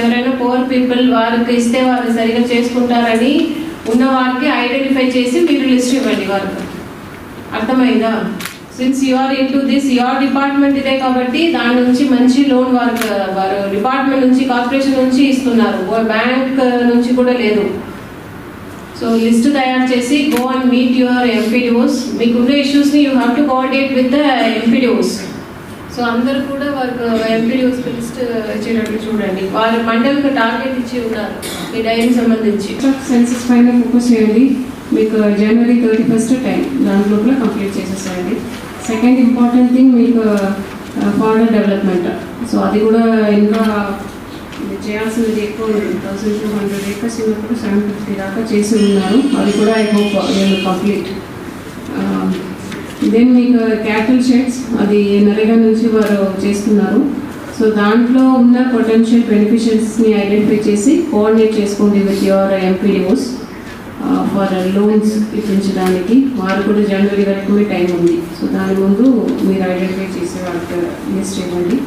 ఎవరైనా pour people వారికి ఇస్తే వాళ్ళు సరిగా చేసుకుంటారని ఉన్న వారికి ఐడెంటిఫై చేసి మీరు లిస్ట్ ఇవ్వండి వారికి. అర్థమైందా? Since you're into this your department ఇదే కాబట్టి దాని నుంచి మంచి లోన్ వారికి వారు డిపార్ట్మెంట్ నుంచి కార్పొరేషన్ నుంచి ఇస్తున్నారు. బ్యాంక్ నుంచి కూడా లేదు. సో లిస్ట్ తయారు చేసి go and meet your MPDOs మీకున్న ఇష్యూస్ని you have to coordinate with the MPDOs so అందరు కూడా వారికి ఎంపీడిఓస్ లిస్ట్ ఇచ్చేటట్లు చూడండి. వాళ్ళ మండలికి టార్గెట్ ఇచ్చి ఉన్నారు ఈ డైరీ సంబంధించి. సెన్సెస్ పైన ఫోకస్ చేయండి. మీకు జనవరి థర్టీ ఫస్ట్ టైం దాని లోపల కంప్లీట్ చేసేసేయండి. సెకండ్ ఇంపార్టెంట్ థింగ్ మీకు ఫార్డర్ డెవలప్మెంట్ సో అది కూడా ఇంకా చేయాల్సింది చేయాల్సినది ఎక్కువ ఉంది. థౌసండ్ టూ హండ్రెడ్ ఏకర్స్ ఉన్నప్పుడు సెవెన్ ఫిఫ్టీ దాకా చేసి ఉన్నారు. అది కూడా ఐ హోప్ నేను కంప్లీట్ దెన్ మీకు క్యాపిటల్ షెడ్స్ అది నరేగా నుంచి వారు చేస్తున్నారు. సో దాంట్లో ఉన్న పొటెన్షియల్ బెనిఫిషియల్స్ని ఐడెంటిఫై చేసి కోఆర్డినేట్ చేసుకోండి with your MPDOs for loans ఇప్పించడానికి. వారు కూడా జనవరి వరకు టైం ఉంది. సో దాని ముందు మీరు ఐడెంటిఫై చేసే వాళ్ళకి లిస్ట్ ఇవ్వండి.